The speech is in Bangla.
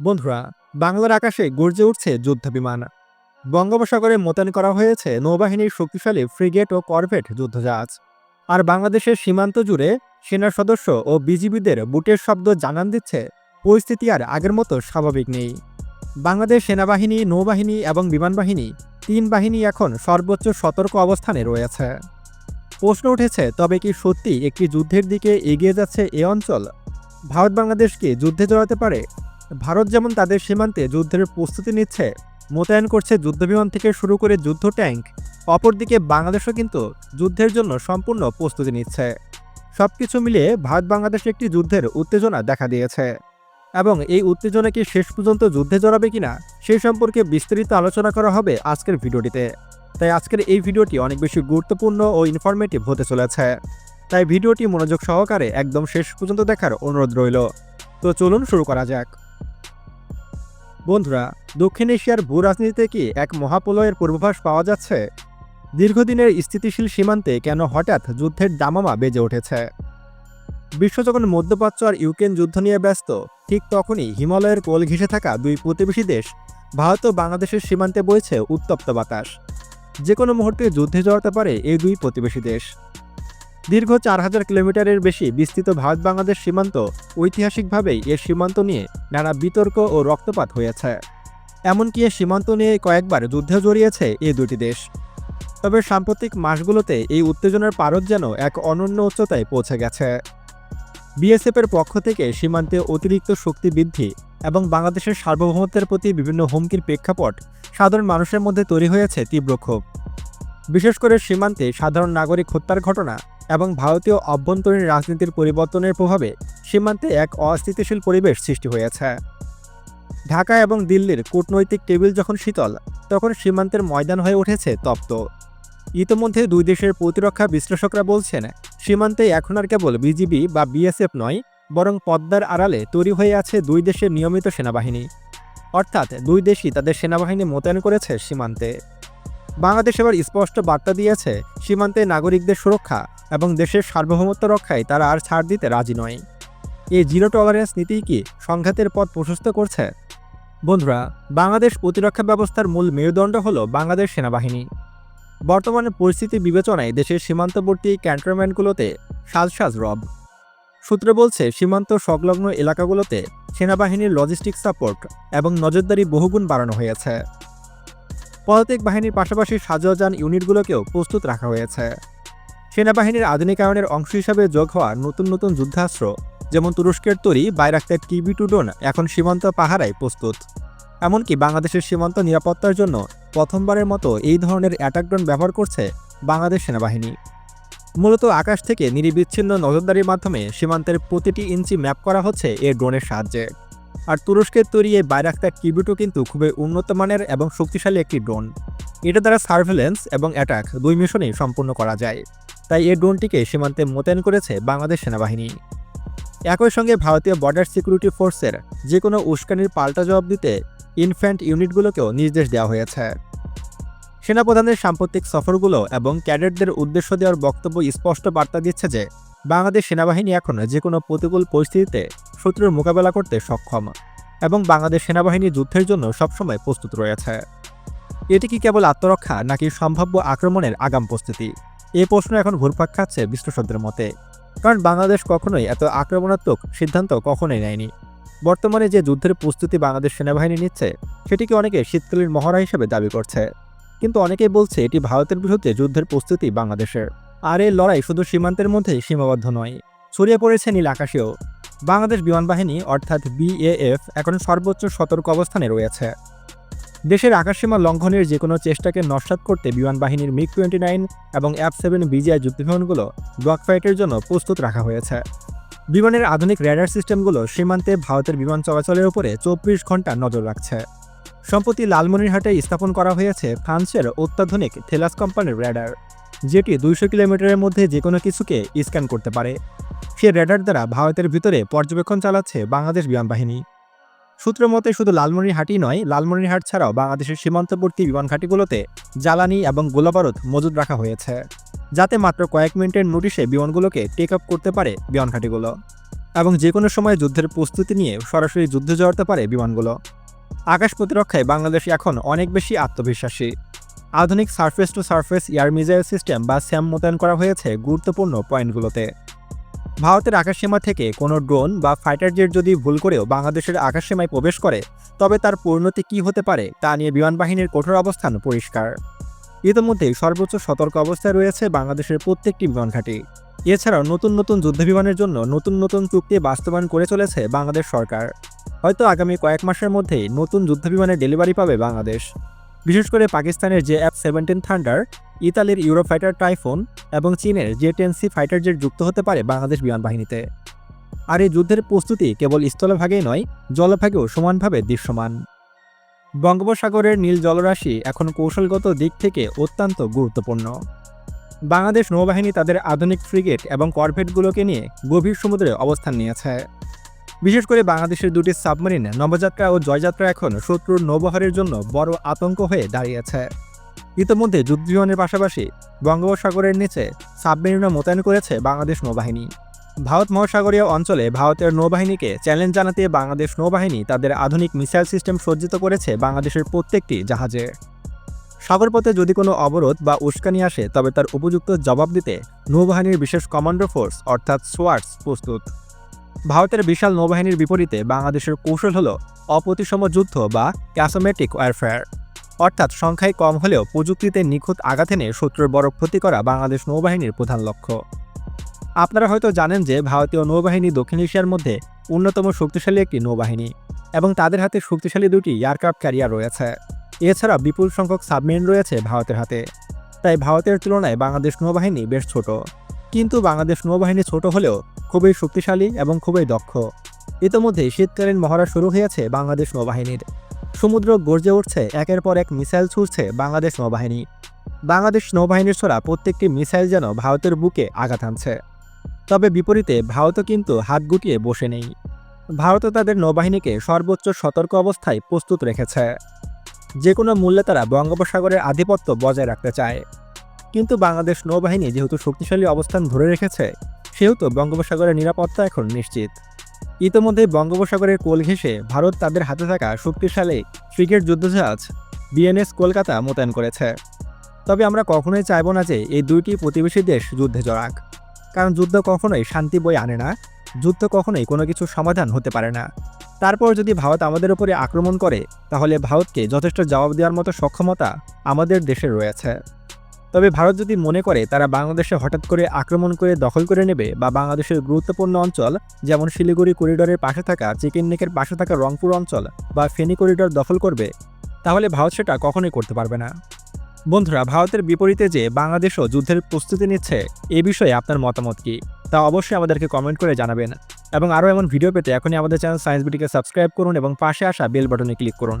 বন্ধুরা, বাংলার আকাশে গর্জে উঠছে যুদ্ধ বিমান বঙ্গোপসাগরে মোতায়েন করা হয়েছে নৌবাহিনীর শক্তিশালী ফ্রিগেট ও করভেট যুদ্ধজাহাজ। আর বাংলাদেশের সীমান্ত জুড়ে সেনার সদস্য ও বিজিবিদের বুটের শব্দ জানান দিচ্ছে, পরিস্থিতি আর আগের মতো স্বাভাবিক নেই। বাংলাদেশ সেনাবাহিনী, নৌবাহিনী এবং বিমান বাহিনী তিন বাহিনী এখন সর্বোচ্চ সতর্ক অবস্থানে রয়েছে। প্রশ্ন উঠেছে, তবে কি সত্যি একটি যুদ্ধের দিকে এগিয়ে যাচ্ছে এ অঞ্চল? ভারত বাংলাদেশকে যুদ্ধে জড়াতে পারে? ভারত যেমন তাদের সীমান্তে যুদ্ধের প্রস্তুতি নিচ্ছে, মোতায়েন করছে যুদ্ধবিমান থেকে শুরু করে যুদ্ধ ট্যাঙ্ক, অপরদিকে বাংলাদেশও কিন্তু যুদ্ধের জন্য সম্পূর্ণ প্রস্তুতি নিচ্ছে। সবকিছু মিলিয়ে ভারত বাংলাদেশে একটি যুদ্ধের উত্তেজনা দেখা দিয়েছে। এবং এই উত্তেজনা কি শেষ পর্যন্ত যুদ্ধে জড়াবে কিনা সেই সম্পর্কে বিস্তারিত আলোচনা করা হবে আজকের ভিডিওটিতে। তাই আজকের এই ভিডিওটি অনেক বেশি গুরুত্বপূর্ণ ও ইনফরমেটিভ হতে চলেছে। তাই ভিডিওটি মনোযোগ সহকারে একদম শেষ পর্যন্ত দেখার অনুরোধ রইল। তো চলুন শুরু করা যাক। বন্ধুরা, দক্ষিণ এশিয়ার ভূ রাজনীতিতে কি এক মহাপ্রলয়ের পূর্বাভাস পাওয়া যাচ্ছে? দীর্ঘদিনের স্থিতিশীল সীমান্তে কেন হঠাৎ যুদ্ধের দামামা বেজে উঠেছে? বিশ্ব যখন মধ্যপ্রাচ্য আর ইউক্রেন যুদ্ধ নিয়ে ব্যস্ত, ঠিক তখনই হিমালয়ের কোল ঘেঁষে থাকা দুই প্রতিবেশী দেশ, ভারত ও বাংলাদেশের সীমান্তে বইছে উত্তপ্ত বাতাস। যে কোনো মুহূর্তে যুদ্ধে জড়াতে পারে এই দুই প্রতিবেশী দেশ। দীর্ঘ চার হাজার কিলোমিটারের বেশি বিস্তৃত ভারত বাংলাদেশ সীমান্ত ঐতিহাসিকভাবেই এর সীমান্ত নিয়ে নানা বিতর্ক ও রক্তপাত হয়েছে। এমনকি এ সীমান্ত নিয়ে কয়েকবার যুদ্ধে জড়িয়েছে এই দুটি দেশ। তবে সাম্প্রতিক মাসগুলোতে এই উত্তেজনার পারদ যেন এক অনন্য উচ্চতায় পৌঁছে গেছে। বিএসএফের পক্ষ থেকে সীমান্তে অতিরিক্ত শক্তি বৃদ্ধি এবং বাংলাদেশের সার্বভৌমত্বের প্রতি বিভিন্ন হুমকির প্রেক্ষাপট সাধারণ মানুষের মধ্যে তৈরি হয়েছে তীব্র ক্ষোভ। বিশেষ করে সীমান্তে সাধারণ নাগরিক হত্যার ঘটনা এবং ভারতীয় অভ্যন্তরীণ রাজনীতির পরিবর্তনের প্রভাবে সীমান্তে এক অস্থিতিশীল পরিবেশ সৃষ্টি হয়েছে। ঢাকা এবং দিল্লির কূটনৈতিক টেবিল যখন শীতল, তখন সীমান্তের ময়দান হয়ে উঠেছে তপ্ত। ইতোমধ্যে দুই দেশের প্রতিরক্ষা বিশ্লেষকরা বলছেন, সীমান্তে এখন আর কেবল বিজিবি বা বিএসএফ নয়, বরং পদ্মার আড়ালে তৈরি হয়ে আছে দুই দেশের নিয়মিত সেনাবাহিনী। অর্থাৎ দুই দেশই তাদের সেনাবাহিনী মোতায়েন করেছে সীমান্তে। বাংলাদেশ এবার স্পষ্ট বার্তা দিয়েছে, সীমান্তে নাগরিকদের সুরক্ষা এবং দেশের সার্বভৌমত্ব রক্ষায় তারা আর ছাড় দিতে রাজি নয়। এই জিরো টলারেন্স নীতি কি সংঘাতের পথ প্রশস্ত করছে? বন্ধুরা, বাংলাদেশ প্রতিরক্ষা ব্যবস্থার মূল মেরুদণ্ড হল বাংলাদেশ সেনাবাহিনী। বর্তমানে পরিস্থিতি বিবেচনায় দেশের সীমান্তবর্তী ক্যান্টনমেন্টগুলোতে সাজ সাজ রব। সূত্র বলছে, সীমান্ত সংলগ্ন এলাকাগুলোতে সেনাবাহিনীর লজিস্টিক সাপোর্ট এবং নজরদারি বহুগুণ বাড়ানো হয়েছে। পদাতিক বাহিনীর পাশাপাশি সাজোয়াজান ইউনিটগুলোকেও প্রস্তুত রাখা হয়েছে। সেনাবাহিনীর আধুনিকায়নের অংশ হিসাবে যোগ হওয়া নতুন নতুন যুদ্ধাস্ত্র, যেমন তুরস্কের তৈরি বাইরাক্তার টিভি টু ড্রোন এখন সীমান্ত পাহারায় প্রস্তুত। এমনকি বাংলাদেশের সীমান্ত নিরাপত্তার জন্য প্রথমবারের মতো এই ধরনের অ্যাটাক ড্রোন ব্যবহার করছে বাংলাদেশ সেনাবাহিনী। মূলত আকাশ থেকে নিরিবিচ্ছিন্ন নজরদারির মাধ্যমে সীমান্তের প্রতিটি ইঞ্চি ম্যাপ করা হচ্ছে এ ড্রোনের সাহায্যে। আর তুরস্কের তৈরি এই বাইরাক্তার কিবিটো কিন্তু খুবই উন্নত মানের এবং শক্তিশালী একটি ড্রোন। এটা দ্বারা সার্ভেলেন্স এবং অ্যাটাক দুই মিশনেই সম্পূর্ণ করা যায়। তাই এই ড্রোনটিকে সীমান্তে মোতায়েন করেছে বাংলাদেশ সেনাবাহিনী। একই সঙ্গে ভারতীয় বর্ডার সিকিউরিটি ফোর্সের যে কোনো উস্কানির পাল্টা জবাব দিতে ইনফ্যান্ট ইউনিটগুলোকেও নির্দেশ দেওয়া হয়েছে। সেনাপ্রধানের সাম্প্রতিক সফরগুলো এবং ক্যাডেটদের উদ্দেশ্য দেওয়ার বক্তব্য স্পষ্ট বার্তা দিচ্ছে যে, বাংলাদেশ সেনাবাহিনী এখন যে কোনো প্রতিকূল পরিস্থিতিতে শত্রুর মোকাবেলা করতে সক্ষম এবং বাংলাদেশ সেনাবাহিনী যুদ্ধের জন্য সবসময় প্রস্তুত রয়েছে। এটি কি কেবল আত্মরক্ষা নাকি সম্ভাব্য আক্রমণের আগাম প্রস্তুতি? এই প্রশ্ন এখন ঘুরপাক খাচ্ছে বিশ্লেষকদের মতে। কারণ বাংলাদেশ কখনোই এত আক্রমণাত্মক সিদ্ধান্ত কখনোই নেয়নি। বর্তমানে যে যুদ্ধের প্রস্তুতি বাংলাদেশ সেনাবাহিনী নিচ্ছে, সেটিকে অনেকে শীতকালীন মহড়া হিসেবে দাবি করছে। কিন্তু অনেকেই বলছে এটি ভারতের বিরুদ্ধে যুদ্ধের প্রস্তুতি বাংলাদেশের। আর এই লড়াই শুধু সীমান্তের মধ্যেই সীমাবদ্ধ নয়। ছড়িয়ে পড়েছে নীল আকাশেও। বাংলাদেশ বিমান বাহিনী, অর্থাৎ বিএএফ, এখন সর্বোচ্চ সতর্ক অবস্থানে রয়েছে। দেশের আকাশসীমা লঙ্ঘনের যে কোনো চেষ্টাকে নস্বাত করতে বিমান বাহিনীর মিগ টোয়েন্টি নাইন এবং এফ সেভেন বিজিআই যুদ্ধবিমানগুলো ব্লক ফাইটের জন্য প্রস্তুত রাখা হয়েছে। বিমানের আধুনিক র্যাডার সিস্টেমগুলো সীমান্তে ভারতের বিমান চলাচলের উপরে চব্বিশ ঘণ্টা নজর রাখছে। সম্প্রতি লালমনিরহাটে স্থাপন করা হয়েছে ফ্রান্সের অত্যাধুনিক থেলাস কোম্পানির র্যাডার। যেটি দুইশো কিলোমিটারের মধ্যে যে কোনো কিছুকে স্ক্যান করতে পারে। সে রেডার দ্বারা ভারতের ভিতরে পর্যবেক্ষণ চালাচ্ছে বাংলাদেশ বিমান বাহিনী। সূত্র মতে, শুধু লালমনিরহাটই নয়, লালমনিরহাট ছাড়াও বাংলাদেশের সীমান্তবর্তী বিমান ঘাঁটিগুলোতে জ্বালানি এবং গোলাবারুদ মজুদ রাখা হয়েছে, যাতে মাত্র কয়েক মিনিটের নোটিশে বিমানগুলোকে টেক আপ করতে পারে বিমান ঘাঁটিগুলো এবং যে কোনো সময় যুদ্ধের প্রস্তুতি নিয়ে সরাসরি যুদ্ধে জড়াতে পারে বিমানগুলো। আকাশ প্রতিরক্ষায় বাংলাদেশ এখন অনেক বেশি আত্মবিশ্বাসী। আধুনিক surface to surface air missile system বা স্যাম মোতায়েন করা হয়েছে গুরুত্বপূর্ণ পয়েন্টগুলোতে ভারতের আকাশসীমা থেকে কোনো ড্রোন বা ফাইটার জেট যদি ভুল করেও বাংলাদেশের আকাশসীমায় প্রবেশ করে, তবে তার পরিণতি কী হতে পারে তা নিয়ে বিমান বাহিনীর কঠোর অবস্থান পরিষ্কার। ইতিমধ্যেই সর্বোচ্চ সতর্ক অবস্থায় রয়েছে বাংলাদেশের প্রত্যেকটি বিমান ঘাঁটি। এছাড়াও নতুন নতুন যুদ্ধবিমানের জন্য নতুন নতুন চুক্তি বাস্তবায়ন করে চলেছে বাংলাদেশ সরকার। হয়তো আগামী কয়েক মাসের মধ্যেই নতুন যুদ্ধবিমানের ডেলিভারি পাবে বাংলাদেশ। বিশেষ করে পাকিস্তানের জে এফ সেভেন্টিন থান্ডার ইতালির ইউরোফাইটার টাইফোন এবং চীনের J ten C fighter jet যুক্ত হতে পারে বাংলাদেশ বিমান বাহিনীতে। আর এই যুদ্ধের প্রস্তুতি কেবল স্থলভাগেই নয়, জলভাগেও সমানভাবে দৃশ্যমান। বঙ্গোপসাগরের নীল জলরাশি এখন কৌশলগত দিক থেকে অত্যন্ত গুরুত্বপূর্ণ। বাংলাদেশ নৌবাহিনী তাদের আধুনিক ফ্রিগেট এবং করভেটগুলোকে নিয়ে গভীর সমুদ্রে অবস্থান নিয়েছে। বিশেষ করে বাংলাদেশের দুটি সাবমেরিন নবযাত্রা ও জয়যাত্রা এখন শত্রুর নৌবহরের জন্য বড় আতঙ্ক হয়ে দাঁড়িয়েছে। ইতিমধ্যে যুদ্ধবিমানের পাশাপাশি বঙ্গোপসাগরের নিচে সাবমেরিনও মোতায়েন করেছে বাংলাদেশ নৌবাহিনী। ভারত মহাসাগরীয় অঞ্চলে ভারতের নৌবাহিনীকে চ্যালেঞ্জ জানাতে বাংলাদেশ নৌবাহিনী তাদের আধুনিক মিসাইল সিস্টেম সজ্জিত করেছে বাংলাদেশের প্রত্যেকটি জাহাজে। সাগরপথে যদি কোনো অবরোধ বা উস্কানি আসে, তবে তার উপযুক্ত জবাব দিতে নৌবাহিনীর বিশেষ কমান্ডো ফোর্স অর্থাৎ সোয়ার্টস প্রস্তুত। ভারতের বিশাল নৌবাহিনীর বিপরীতে বাংলাদেশের কৌশল হল অপ্রতিসম যুদ্ধ বা ক্যাসোমেটিক ওয়ারফেয়ার। অর্থাৎ সংখ্যায় কম হলেও প্রযুক্তিতে নিখুঁত আঘাত এনে শত্রুর বড় ক্ষতি করা বাংলাদেশ নৌবাহিনীর প্রধান লক্ষ্য। আপনারা হয়তো জানেন যে ভারতীয় নৌবাহিনী দক্ষিণ এশিয়ার মধ্যে অন্যতম শক্তিশালী একটি নৌবাহিনী এবং তাদের হাতে শক্তিশালী দুটি এয়ারক্রাফট ক্যারিয়ার রয়েছে। এছাড়া বিপুল সংখ্যক সাবমেরিন রয়েছে ভারতের হাতে। তাই ভারতের তুলনায় বাংলাদেশ নৌবাহিনী বেশ ছোট। কিন্তু বাংলাদেশ নৌবাহিনী ছোট হলেও খুবই শক্তিশালী এবং খুবই দক্ষ। ইতোমধ্যেই শীতকালীন মহড়া শুরু হয়েছে বাংলাদেশ নৌবাহিনীর। সমুদ্র গর্জে উঠছে, একের পর এক মিসাইল ছুড়ছে বাংলাদেশ নৌবাহিনী। বাংলাদেশ নৌবাহিনীর ছোড়া প্রত্যেকটি মিসাইল যেন ভারতের বুকে আঘাত আনছে তবে বিপরীতে ভারতও কিন্তু হাত গুটিয়ে বসে নেই। ভারতও তাদের নৌবাহিনীকে সর্বোচ্চ সতর্ক অবস্থায় প্রস্তুত রেখেছে। যে কোনো মূল্যে তারা বঙ্গোপসাগরের আধিপত্য বজায় রাখতে চায়। কিন্তু বাংলাদেশ নৌবাহিনী যেহেতু শক্তিশালী অবস্থান ধরে রেখেছে, সেহেতু বঙ্গোপসাগরের নিরাপত্তা এখন নিশ্চিত। ইতোমধ্যে বঙ্গোপসাগরের কোল ঘেঁষে ভারত তাদের হাতে থাকা শক্তিশালী ফ্রিগেট যুদ্ধজাহাজ বিএনএস কলকাতা মোতায়েন করেছে। তবে আমরা কখনোই চাইব না যে এই দুইটি প্রতিবেশী দেশ যুদ্ধে জড়াক, কারণ যুদ্ধ কখনোই শান্তি বই আনে না, যুদ্ধ কখনোই কোনো কিছু সমাধান হতে পারে না। তারপর যদি ভারত আমাদের উপরে আক্রমণ করে, তাহলে ভারতকে যথেষ্ট জবাব দেওয়ার মতো সক্ষমতা আমাদের দেশে রয়েছে। তবে ভারত যদি মনে করে তারা বাংলাদেশে হঠাৎ করে আক্রমণ করে দখল করে নেবে বা বাংলাদেশের গুরুত্বপূর্ণ অঞ্চল, যেমন শিলিগুড়ি করিডোরের পাশে থাকা, চিকেন নেকের পাশে থাকা রংপুর অঞ্চল বা ফেনী করিডোর দখল করবে, তাহলে ভারত সেটা কখনোই করতে পারবে না। বন্ধুরা, ভারতের বিপরীতে যে বাংলাদেশও যুদ্ধের প্রস্তুতি নিচ্ছে, এ বিষয়ে আপনার মতামত কি? তা অবশ্যই আমাদেরকে কমেন্ট করে জানাবেন। এবং আরও এমন ভিডিও পেতে এখনই আমাদের চ্যানেল সায়েন্স বিটিকে সাবস্ক্রাইব করুন এবং পাশে আসা বেল বাটনে ক্লিক করুন।